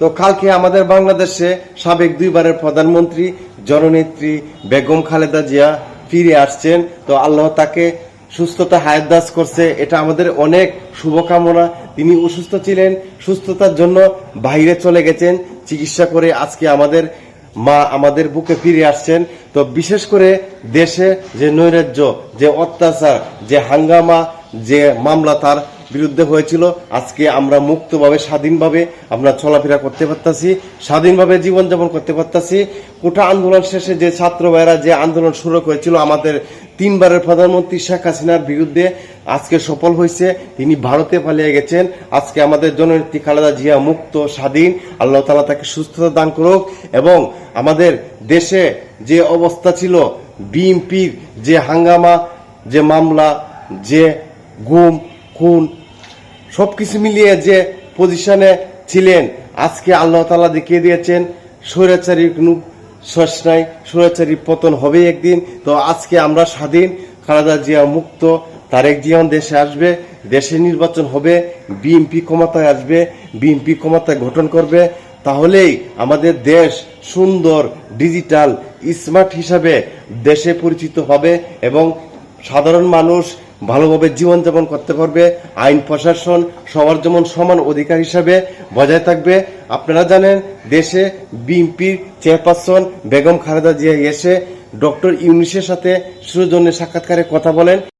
তো কালকে আমাদের বাংলাদেশে সাবেক দুইবারের প্রধানমন্ত্রী, জননেত্রী বেগম খালেদা জিয়া ফিরে আসছেন। তো আল্লাহ তাকে সুস্থতা হায়াতদাস করছে, এটা আমাদের অনেক শুভকামনা। তিনি অসুস্থ ছিলেন, সুস্থতার জন্য বাইরে চলে গেছেন, চিকিৎসা করে আজকে আমাদের মা আমাদের বুকে ফিরে আসছেন। তো বিশেষ করে দেশে যে নৈরাজ্য, যে অত্যাচার, যে হাঙ্গামা, যে মামলা তার বিরুদ্ধে হয়েছিল। আজকে আমরা মুক্তভাবে, স্বাধীনভাবে আমরা চলাফেরা করতে পারতাছি, স্বাধীনভাবে জীবনযাপন করতে পারতাছি। কোটা আন্দোলন শেষে যে ছাত্র ভাইয়েরা যে আন্দোলন শুরু করেছিল, আমাদের তিনবারের প্রধানমন্ত্রী শেখ হাসিনার বিরুদ্ধে আজকে সফল হয়েছে। তিনি ভারতে পালিয়ে গেছেন। আজকে আমাদের জননেত্রী খালেদা জিয়া মুক্ত, স্বাধীন। আল্লাহ তালা তাকে সুস্থতা দান করুক এবং আমাদের দেশে যে অবস্থা ছিল, বিএনপির যে হাঙ্গামা, যে মামলা, যে গুম, খুন সবকিছু মিলিয়ে যে পজিশনে ছিলেন, আজকে আল্লাহ তালা দেখিয়ে দিয়েছেন, স্বৈরাচারী কোনো শেষ নাই, স্বৈরাচারী পতন হবে একদিন। তো আজকে আমরা স্বাধীন, খালেদা জিয়া মুক্ত, তারেক জিয়ান দেশে আসবে, দেশে নির্বাচন হবে, বিএনপি ক্ষমতায় আসবে, বিএনপি ক্ষমতায় গঠন করবে। তাহলেই আমাদের দেশ সুন্দর, ডিজিটাল, স্মার্ট হিসাবে দেশে পরিচিত হবে এবং সাধারণ মানুষ ভালোভাবে জীবনযাপন করতে পারবে, আইন প্রশাসন, সবার যেমন সমান অধিকার হিসাবে বজায় থাকবে। আপনারা জানেন, দেশে বিএনপির চেয়ারপারসন বেগম খালেদা জিয়া এসে ডক্টর ইউনিসের সাথে সুজনের সাক্ষাৎকারে কথা বলেন।